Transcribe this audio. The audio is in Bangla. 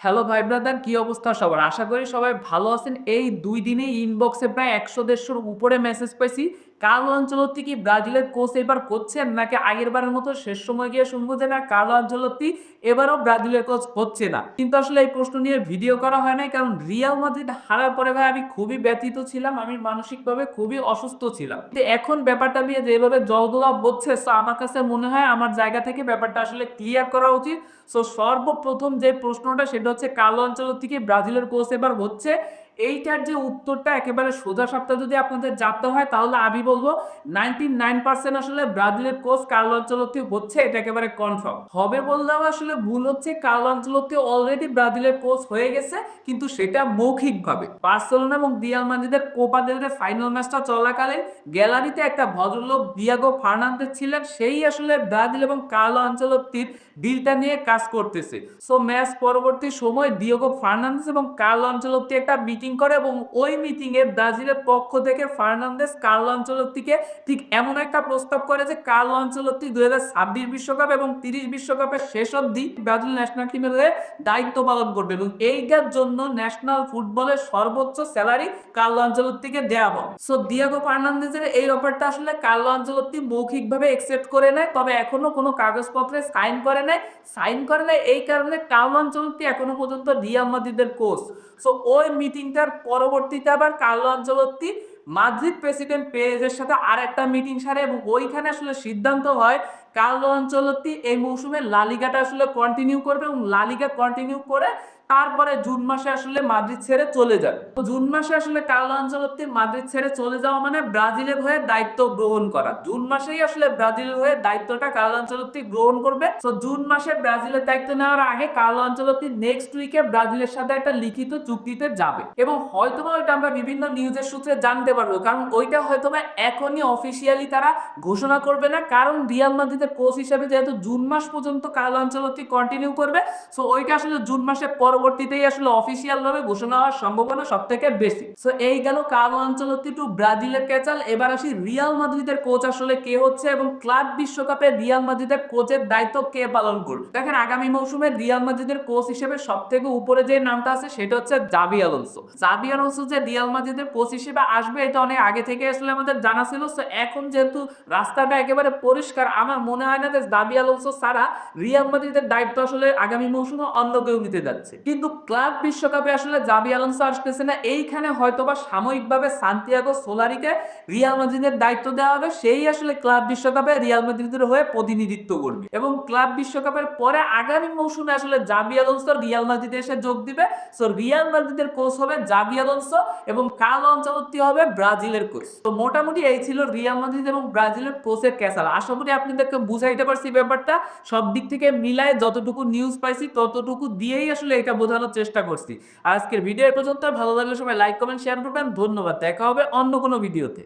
হ্যালো ভাই ব্রাদার কি অবস্থা সবার? আশা করি সবাই ভালো আছেন। এই দুই দিনে ইনবক্সে প্রায় একশো দেড়শোর উপরে মেসেজ পাইছি। কার্লো আঞ্চলত্তি কি ব্রাজিলের কোচ এবার করছেন নাকি আগের বারের মতো শেষ সময় গিয়ে শুনব যে না কার্লো আঞ্চলত্তি এবারও ব্রাজিলের কোচ হচ্ছে না? কিন্তু আসলে এই প্রশ্ন নিয়ে ভিডিও করা হয় নাই, কারণ রিয়াল মাদ্রিদ হারার পরে ভাই আমি খুবই ব্যথিত ছিলাম, আমি মানসিকভাবে খুবই অসুস্থ ছিলাম। এখন ব্যাপারটা নিয়ে যেভাবে হচ্ছে, so আমার কাছে মনে হয় আমার জায়গা থেকে ব্যাপারটা আসলে ক্লিয়ার করা উচিত। সো সর্বপ্রথম যে প্রশ্নটা, সেটা হচ্ছে কালো অঞ্চল থেকে ব্রাজিলের কোচ এবার হচ্ছে এইটার যে উত্তরটা একেবারে সোজা সপ্তাহ যদি আপনাদের জানতে হয়, তাহলে আমি বলব নাইনটি নাইন পার্সেন্ট আসলে ব্রাজিলের কোচ কার্লো আঞ্চলত্তি হচ্ছে, এটা একেবারে কনফার্ম হবে বললেও আসলে ভুল হচ্ছে, কার্লো আঞ্চলত্তি অলরেডি ব্রাজিলের কোচ হয়ে গেছে, কিন্তু সেটা মৌখিকভাবে। বার্সেলোনা এবং রিয়াল মাদ্রিদের কোপা দেল ফাইনাল ম্যাচটা চলাকালীন গ্যালারিতে একটা ভদ্রলোক ডিয়াগো ফার্নান্দেজ ছিলেন, সেই আসলে ব্রাজিল এবং কার্লো আঞ্চলত্তির ডিলটা নিয়ে কাজ করতেছে। সো ম্যাচ পরবর্তী সময় ডিয়াগো ফার্নান্দেজ এবং কার্লো আঞ্চলত্তি একটা মিটিং করে এবং ওই মিটিং এ ব্রাজিলের পক্ষ থেকে ফার্নান্দেজ কার্লো আঞ্চলত্তিকে ঠিক এমন একটা প্রস্তাব করে যে কার্লো আঞ্চলত্তি দুই হাজার ছাব্বিশ বিশ্বকাপ এবং তিরিশ বিশ্বকাপের শেষ অবধি ব্রাজিল ন্যাশনাল টিমের হয়ে দায়িত্ব পালন করবে এবং এইটার জন্য ন্যাশনাল ফুটবলের সর্বোচ্চ স্যালারি কার্লো আঞ্চলত্তিকে দেওয়া হবে। সো দিয়াগো ফার্নান্দেজের এই অফারটা আসলে কার্লো আঞ্চলত্তি মৌখিকভাবে একসেপ্ট করে নেয়, তবে এখনও কোনো কাগজপত্রে সাইন করে নেয়। সাইন করে নেয় এই কারণে কার্লো আঞ্চলত্তি এখনও পর্যন্ত রিয়াল মাদ্রিদের কোচ সো ওই মিটিংটার পরবর্তীতে আবার কার্লো আঞ্চলত্তি মাদ্রিদ প্রেসিডেন্ট পেজের সাথে আর একটা মিটিং সারে এবং ওইখানে আসলে সিদ্ধান্ত হয় কার্লো আঞ্চলত্তি এই মৌসুমে লালিগাটা আসলে কন্টিনিউ করবে এবং লালিগা কন্টিনিউ করে তারপরে জুন মাসে আসলে মাদ্রিদ ছেড়ে চলে যাবে তো জুন মাসে আসলে কার্লো আঞ্চলত্তি মাদ্রিদ ছেড়ে চলে যাওয়া মানে ব্রাজিলের হয়ে দায়িত্ব গ্রহণ করা। জুন মাসেই আসলে ব্রাজিলের হয়ে দায়িত্বটা কার্লো আঞ্চলত্তি গ্রহণ করবে। তো জুন মাসে ব্রাজিলের দায়িত্ব নেওয়ার আগে কার্লো আঞ্চলত্তি নেক্সট উইকে ব্রাজিলের সাথে একটা লিখিত চুক্তিতে যাবে। এবং হয়তোবা ওইটা আমরা বিভিন্ন নিউজের সূত্রে জানতে পারব, কারণ ওইটা হয়তোবা এখনই অফিসিয়ালি তারা ঘোষণা করবে না, কারণ রিয়াল মাদ্রিদের কোচ হিসেবে যেহেতু জুন মাস পর্যন্ত কার্লো আঞ্চলত্তি কন্টিনিউ করবে সো ওইটা আসলে জুন মাসের পরবর্তীতেই আসলে অফিসিয়াল ভাবে ঘোষণা হওয়ার সম্ভাবনা সব থেকে বেশি। সো এই গেল কার্লো আঞ্চলত্তি টু ব্রাজিলের ক্যাচাল এবার আসি রিয়াল মাদ্রিদের কোচ আসলে কে হচ্ছে এবং ক্লাব বিশ্বকাপে রিয়াল মাদ্রিদের কোচের দায়িত্ব কে পালন করবে? দেখেন, আগামী মৌসুমে রিয়াল মাদ্রিদের কোচ হিসেবে সব থেকে উপরে যে নামটা আছে, সেটা হচ্ছে জাবি আলোনসো। জাবি আলোনসো যে রিয়াল মাদ্রিদের কোচ হিসেবে আসবে, এটা অনেক আগে থেকে আসলে আমাদের জানা ছিল। তো এখন যেহেতু রাস্তাটা একেবারে পরিষ্কার, আমার মনে হয় না যে জাবি আলোনসো ছাড়া রিয়াল মাদ্রিদের দায়িত্ব আসলে আগামী মৌসুমে অন্য কেউ নিতে যাচ্ছে। কিন্তু ক্লাব বিশ্বকাপে আসলে জাবি আলোনসো আসতেছে না। এইখানে হয়তোবা সাময়িকভাবে সান্তিয়াগো সোলারিকে রিয়াল মাদ্রিদের দায়িত্ব দেওয়া হবে। সেই আসলে ক্লাব বিশ্বকাপে রিয়াল মাদ্রিদের হয়ে প্রতিনিধিত্ব করবে। এবং ক্লাব বিশ্বকাপের পরে আগামী মৌসুমে আসলে জাবি আলোনসো রিয়াল মাদ্রিদে এসে যোগ দিবে। সো রিয়াল মাদ্রিদের কোচ হবে জাবি আলোনসো এবং কাল আঞ্চলত্তি হবে ব্রাজিলের কোচ তো মোটামুটি এই ছিল রিয়াল মাদ্রিদ এবং ব্রাজিলের কোচের ক্যাসাল আশা করি আপনাদেরকে বুঝাইতে পারছি ব্যাপারটা। সব দিক থেকে মিলায় যতটুকু নিউজ পাইছি, ততটুকু দিয়েই আসলে এটা বোঝানোর চেষ্টা করছি। আজকের ভিডিও পর্যন্ত ভালো লাগলে সবাই লাইক কমেন্ট শেয়ার করবেন। ধন্যবাদ। দেখা হবে অন্য কোনো ভিডিওতে।